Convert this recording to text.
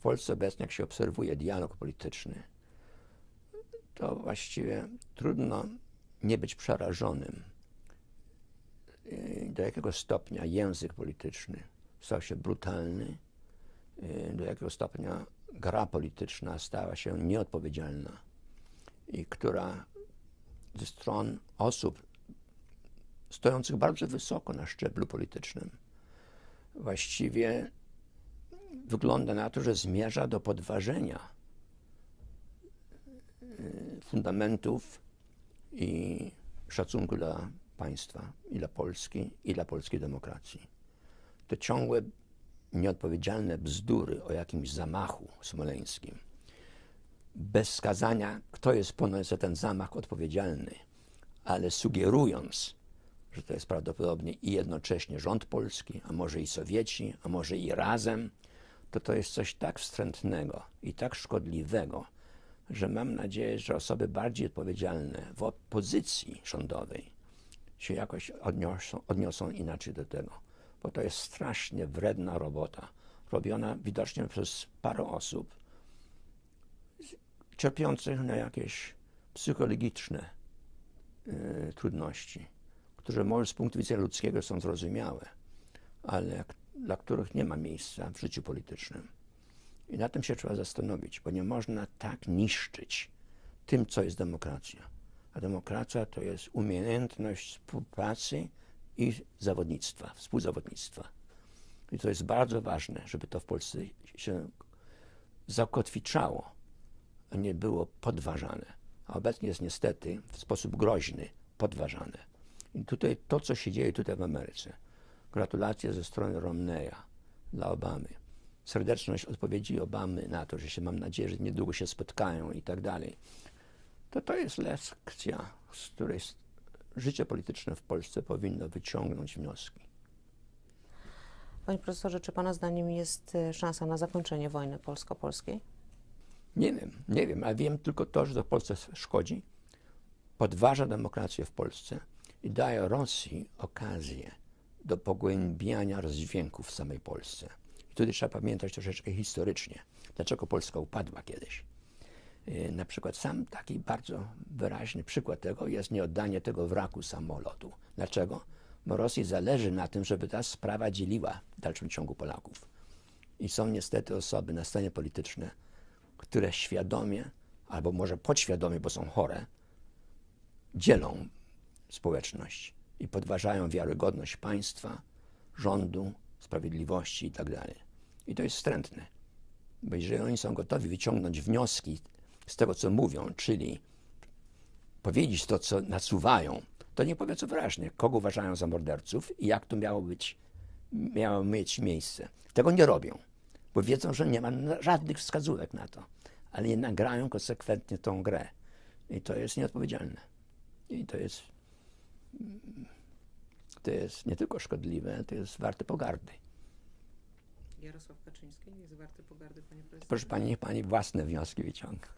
Polsce obecnie, jak się obserwuje dialog polityczny, to właściwie trudno nie być przerażonym, y, do jakiego stopnia język polityczny stał się brutalny, y, do jakiego stopnia gra polityczna stała się nieodpowiedzialna i która ze stron osób stojących bardzo wysoko na szczeblu politycznym właściwie wygląda na to, że zmierza do podważenia y, fundamentów i szacunku dla państwa, i dla Polski, i dla polskiej demokracji. Te ciągłe, nieodpowiedzialne bzdury o jakimś zamachu smoleńskim, bez wskazania, kto jest ponad za ten zamach odpowiedzialny, ale sugerując, że to jest prawdopodobnie i jednocześnie rząd polski, a może i Sowieci, a może i razem, to to jest coś tak wstrętnego i tak szkodliwego, że mam nadzieję, że osoby bardziej odpowiedzialne w opozycji rządowej się jakoś odniosą, odniosą inaczej do tego, bo to jest strasznie wredna robota, robiona widocznie przez parę osób cierpiących na jakieś psychologiczne y, trudności, które może z punktu widzenia ludzkiego są zrozumiałe, ale dla których nie ma miejsca w życiu politycznym. I na tym się trzeba zastanowić, bo nie można tak niszczyć tym, co jest demokracja. A demokracja to jest umiejętność współpracy i zawodnictwa, współzawodnictwa. I to jest bardzo ważne, żeby to w Polsce się zakotwiczało, a nie było podważane. A obecnie jest niestety w sposób groźny podważane. I tutaj to, co się dzieje tutaj w Ameryce, gratulacje ze strony Romneya dla Obamy, serdeczność odpowiedzi Obamy na to, że się mam nadzieję, że niedługo się spotkają i tak dalej, to to jest lekcja, z której życie polityczne w Polsce powinno wyciągnąć wnioski. Panie profesorze, czy Pana zdaniem jest e, szansa na zakończenie wojny polsko-polskiej? Nie wiem, nie wiem, ale wiem tylko to, że to Polsce szkodzi, podważa demokrację w Polsce i daje Rosji okazję do pogłębiania rozdźwięków w samej Polsce. I tutaj trzeba pamiętać troszeczkę historycznie, dlaczego Polska upadła kiedyś. Y, na przykład sam taki bardzo wyraźny przykład tego jest nieoddanie tego wraku samolotu. Dlaczego? Bo Rosji zależy na tym, żeby ta sprawa dzieliła w dalszym ciągu Polaków. I są niestety osoby na scenie politycznej, które świadomie, albo może podświadomie, bo są chore, dzielą społeczność i podważają wiarygodność państwa, rządu, sprawiedliwości itd. Tak I to jest wstrętne, bo jeżeli oni są gotowi wyciągnąć wnioski z tego, co mówią, czyli powiedzieć to, co nasuwają, to nie powiedzą wyraźnie, kogo uważają za morderców i jak to miało być, miało mieć miejsce. Tego nie robią, bo wiedzą, że nie ma żadnych wskazówek na to, ale jednak grają konsekwentnie tą grę. I to jest nieodpowiedzialne. I to jest to jest nie tylko szkodliwe, to jest warte pogardy. Jarosław Kaczyński jest warty pogardy, panie prezydencie? Proszę pani, niech pani własne wnioski wyciąga.